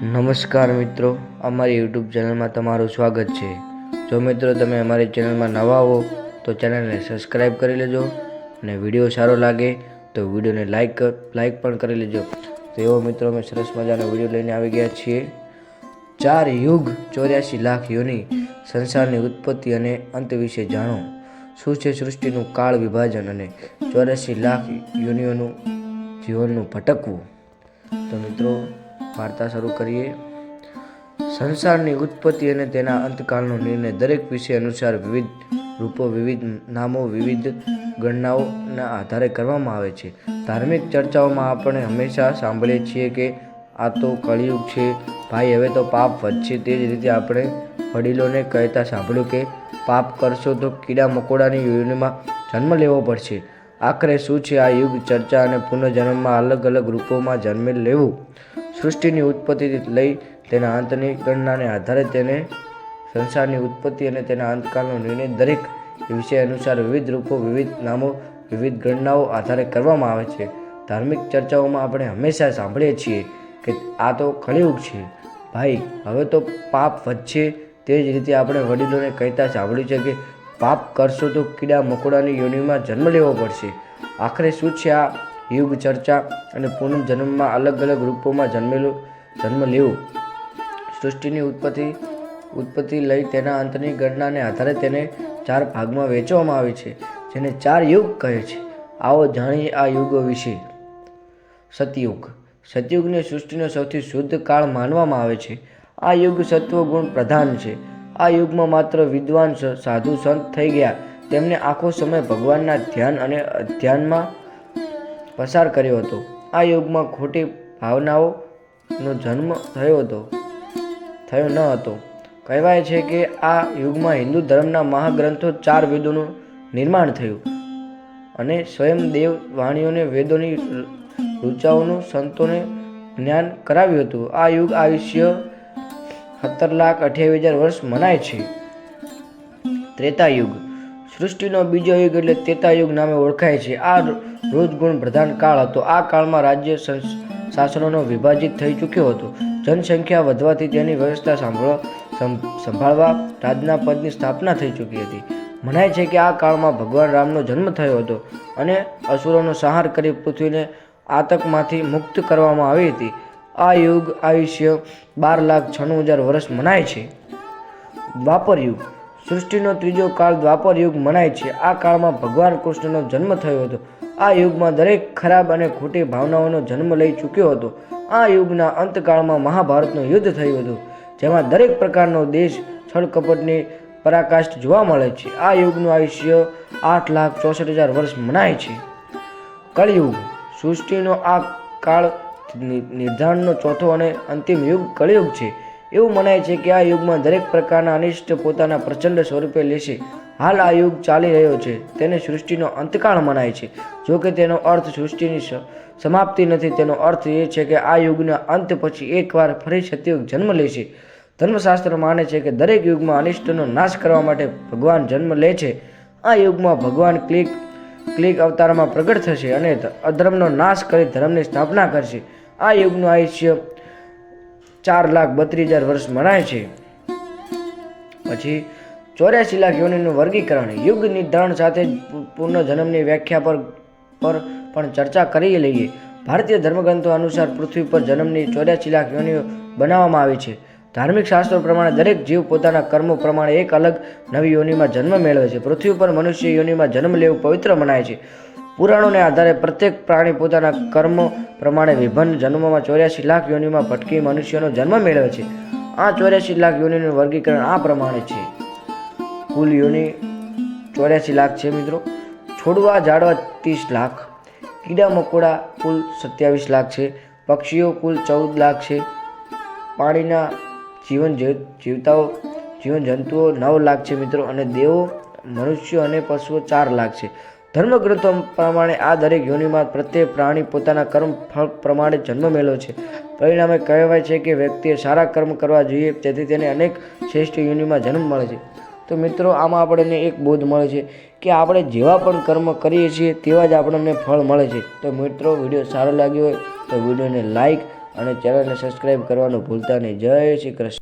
નમસ્કાર મિત્રો, અમારી યુટ્યુબ ચેનલમાં તમારું સ્વાગત છે. જો મિત્રો તમે અમારી ચેનલમાં નવા હો, તો ચેનલને સબસ્ક્રાઈબ કરી લેજો અને વીડિયો સારો લાગે, તો વિડીયોને લાઈક લાઈક પણ કરી લેજો. તો એવો મિત્રો અમે સરસ મજાનો વીડિયો લઈને આવી ગયા છીએ. ચાર યુગ ચોર્યાસી લાખ યોની સંસારની ઉત્પત્તિ અને અંત વિશે જાણો. શું છે સૃષ્ટિનું કાળ વિભાજન અને ચોર્યાસી લાખ યોનિઓનું જીવનનું ભટકવું? તો મિત્રો વાર્તા શરૂ કરીએ. સંસારની ઉત્પત્તિ અને તેના અંતકાળનો નિર્ણય દરેક વિષય અનુસાર વિવિધ રૂપો, વિવિધ નામો, વિવિધ ગણનાઓના આધારે કરવામાં આવે છે. ધાર્મિક ચર્ચાઓમાં આપણે હંમેશા સાંભળીએ છીએ કે આ તો કળિયુગ છે, ભાઈ, હવે તો પાપ વધશે. તે જ રીતે આપણે વડીલોને કહેતા સાંભળ્યું કે પાપ કરશો તો કીડા મકોડાની યોનિમાં જન્મ લેવો પડશે. આખરે શું છે આ યુગ? ચર્ચા અને પુનર્જન્મમાં અલગ અલગ રૂપોમાં જન્મ લેવું. સૃષ્ટિની ઉત્પત્તિથી લઈ તેના અંતની ગણનાને આધારે તેને સંસારની ઉત્પત્તિ અને તેના અંતકાળનો નિર્ણય દરેક વિષય અનુસાર વિવિધ રૂપો, વિવિધ નામો, વિવિધ ગણનાઓ આધારે કરવામાં આવે છે. ધાર્મિક ચર્ચાઓમાં આપણે હંમેશા સાંભળીએ છીએ કે આ તો કળિયુગ છે. ભાઈ, હવે તો પાપ વધશે. તે જ રીતે આપણે વડીલોને કહેતા સાંભળ્યું છે કે પાપ કરશો તો કીડા મકોડાની યોનિમાં જન્મ લેવો પડશે. આખરે શું છે આ યુગ ચર્ચા અને પુનર્જન્મમાં અલગ અલગ રૂપોમાં જન્મેલું, જન્મ લેવું. સૃષ્ટિની ઉત્પત્તિ ઉત્પત્તિ લઈ તેના અંતની ગણનાને આધારે તેને ચાર ભાગમાં વહેંચવામાં આવે છે, જેને ચાર યુગ કહે છે. આવો જાણીએ આ યુગો વિશે. સતયુગ. સતયુગને સૃષ્ટિનો સૌથી શુદ્ધ કાળ માનવામાં આવે છે. આ યુગ સત્વગુણ પ્રધાન છે. આ યુગમાં માત્ર વિદ્વાન સાધુ સંત થઈ ગયા. તેમને આખો સમય ભગવાનના ધ્યાન અને અધ્યાનમાં પસાર કર્યો હતો. આ યુગમાં ખોટી ભાવનાઓનો જન્મ થયો હતો, થયો ન હતો. કહેવાય છે કે આ યુગમાં હિન્દુ ધર્મના મહાગ્રંથો ચાર વેદોનું નિર્માણ થયું અને સ્વયં દેવ વાણીઓને વેદોની ઋચાઓનું સંતોને જ્ઞાન કરાવ્યું હતું. આ યુગ આયુષ્ય સત્તર લાખ અઠ્યાવીસ હજાર વર્ષ મનાય છે. ત્રેતા યુગ. સૃષ્ટિનો બીજો યુગ એટલે તેતા યુગ નામે ઓળખાય છે. આ રોજગુણ પ્રધાન કાળ હતો. આ કાળમાં રાજ્ય શાસનોનો વિભાજિત થઈ ચૂક્યો હતો. જનસંખ્યા વધવાથી તેની વ્યવસ્થા સાંભળવા સંભાળવા રાજના પદની સ્થાપના થઈ ચૂકી હતી. મનાય છે કે આ કાળમાં ભગવાન રામનો જન્મ થયો હતો અને અસુરોનો સંહાર કરી પૃથ્વીને આતંકમાંથી મુક્ત કરવામાં આવી હતી. આ યુગ આયુષ્ય બાર લાખ છન્નું હજાર વર્ષ મનાય છે. વાપર યુગ સૃષ્ટિનો ત્રીજો કાળ દ્વાપર યુગ મનાય છે. આ કાળમાં ભગવાન કૃષ્ણનો જન્મ થયો હતો. આ યુગમાં દરેક ખરાબ અને ખોટી ભાવનાઓનો જન્મ લઈ ચૂક્યો હતો. આ યુગના અંતકાળમાં મહાભારતનું યુદ્ધ થયું હતું, જેમાં દરેક પ્રકારનો દેશ છળકપટની પરાકાષ્ઠ જોવા મળે છે. આ યુગનું આયુષ્ય આઠ લાખ ચોસઠ હજાર વર્ષ મનાય છે. કળિયુગ, સૃષ્ટિનો આ કાળ નિર્ધારણનો ચોથો અને અંતિમ યુગ કળિયુગ છે. એવું મનાય છે કે આ યુગમાં દરેક પ્રકારના અનિષ્ટ પોતાના પ્રચંડ સ્વરૂપે લેશે હાલ આ યુગ ચાલી રહ્યો છે. તેને સૃષ્ટિનો અંતકાળ મનાય છે. જો કે તેનો અર્થ સૃષ્ટિની સમાપ્તિ નથી, તેનો અર્થ એ છે કે આ યુગના અંત પછી એકવાર ફરી સતયુગ જન્મ લેશે ધર્મશાસ્ત્ર માને છે કે દરેક યુગમાં અનિષ્ટનો નાશ કરવા માટે ભગવાન જન્મ લે છે. આ યુગમાં ભગવાન ક્લિક ક્લિક અવતારમાં પ્રગટ થશે અને અધર્મનો નાશ કરી ધર્મની સ્થાપના કરશે. આ યુગનું આયુષ્ય ચાર લાખ બત્રીસ હજાર વર્ષ મનાય છે. પછી ચોર્યાસી લાખ યોનિનું વર્ગીકરણ, યુગ નિર્ધારણ સાથે પૂર્ણ જન્મની વ્યાખ્યા પર પર પણ ચર્ચા કરી લઈએ. ભારતીય ધર્મગ્રંથો અનુસાર પૃથ્વી પર જન્મની ચોર્યાસી લાખ યોનિઓ બનાવવામાં આવી છે. ધાર્મિક શાસ્ત્રો પ્રમાણે દરેક જીવ પોતાના કર્મો પ્રમાણે એક અલગ નવી યોનિમાં જન્મ મેળવે છે. પૃથ્વી પર મનુષ્ય યોનિમાં જન્મ લેવું પવિત્ર મનાય છે. પુરાણોને આધારે પ્રત્યેક પ્રાણી પોતાના કર્મો પ્રમાણે વિભિન્ન જન્મોમાં ચોર્યાસી લાખ યોનિમાં ભટકી મનુષ્યનો જન્મ મેળવે છે. આ ચોર્યાસી લાખ યોનિનું વર્ગીકરણ આ પ્રમાણે છે. કુલ યોનિ ચોર્યાસી લાખ છે મિત્રો. છોડવા, ઝાડવા ત્રીસ લાખ. કીડા, મકોડા કુલ સત્યાવીસ લાખ છે. પક્ષીઓ કુલ ચૌદ લાખ છે. પાણીના જીવન જીવ- જીવતાઓ, જીવન જંતુઓ નવ લાખ છે મિત્રો અને દેવો, મનુષ્યો અને પશુઓ ચાર લાખ છે. ધર્મગ્રંથો પ્રમાણે આ દરેક યોનિમાં પ્રત્યેક પ્રાણી પોતાના કર્મ ફળ પ્રમાણે જન્મ મેળવ્યો છે. પરિણામે કહેવાય છે કે વ્યક્તિએ સારા કર્મ કરવા જોઈએ તેથી તેને અનેક શ્રેષ્ઠ યોનિમાં જન્મ મળે છે. તો મિત્રો, આમાં આપણને એક બોધ મળે છે કે આપણે જેવા પણ કર્મ કરીએ છીએ, તેવા જ આપણને ફળ મળે છે. તો મિત્રો, વીડિયો સારો લાગ્યો હોય તો વિડીયોને લાઇક અને ચેનલને સબસ્ક્રાઈબ કરવાનું ભૂલતા નહીં. જય શ્રી કૃષ્ણ.